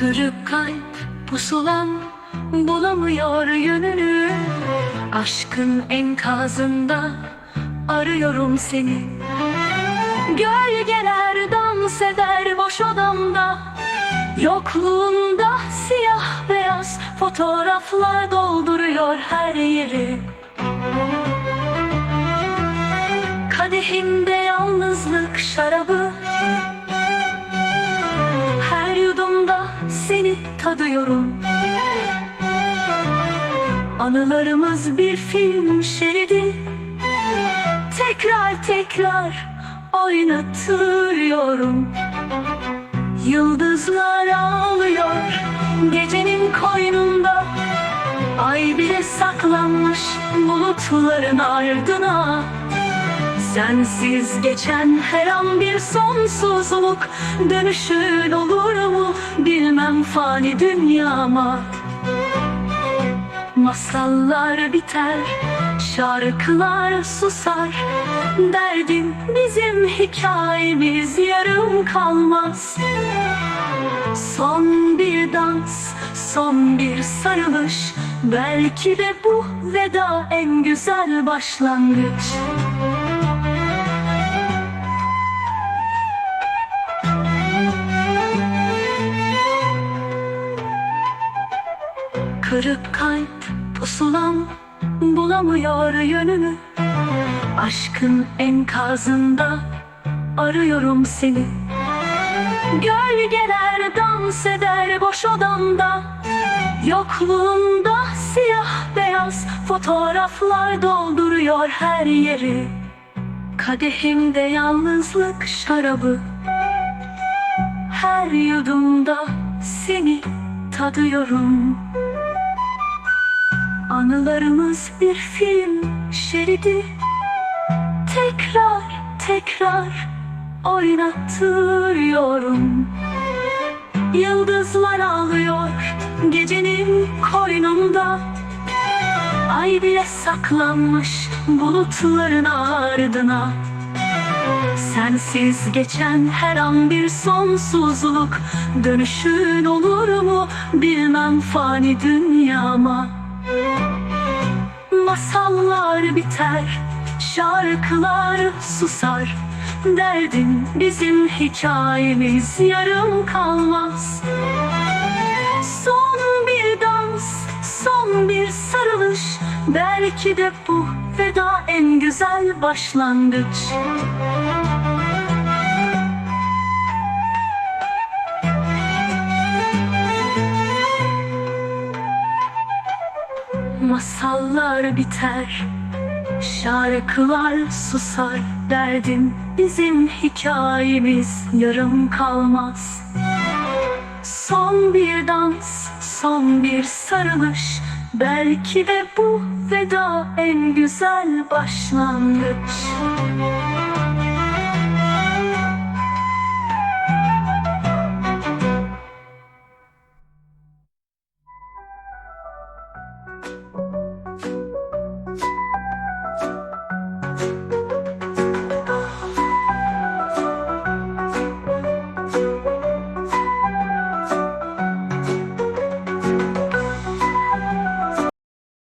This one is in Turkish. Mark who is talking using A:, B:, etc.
A: Kırık kalp pusulan bulamıyor yönünü. Aşkın enkazında arıyorum seni. Gölgeler dans eder boş odamda. Yokluğunda siyah beyaz fotoğraflar dolduruyor her yeri. Kadehimde yalnızlık şarabı. Tadıyorum Anılarımız bir film şeridi. Tekrar tekrar oynatıyorum. Yıldızlar ağlıyor gecenin koynunda. Ay bile saklanmış bulutların ardına Sensiz geçen her an bir sonsuzluk. Dönüşün olur mu? Bilmem fani dünyama. Masallar biter, şarkılar susar. Derdim bizim hikayemiz yarım kalmaz. Son bir dans, son bir sarılış. Belki de bu veda en güzel başlangıç Kırık kalp pusulam bulamıyor yönünü Aşkın enkazında arıyorum seni. Gölgeler dans eder boş odamda Yokluğunda siyah beyaz fotoğraflar dolduruyor her yeri. Kadehimde yalnızlık şarabı Her yudumda seni tadıyorum Anılarımız bir film şeridi. Tekrar tekrar oynatıyorum. Yıldızlar ağlıyor gecenin koynunda Ay bile saklanmış bulutların ardına. Sensiz geçen her an bir sonsuzluk. Dönüşün olur mu bilmem fani dünyama Masallar biter, şarkılar susar. Derdim bizim hikayemiz yarım kalmaz. Son bir dans, son bir sarılış. Belki de bu veda en güzel başlangıç Masallar biter, şarkılar susar Derdim bizim hikayemiz yarım kalmaz. Son bir dans, son bir sarılış Belki de bu veda en güzel başlangıç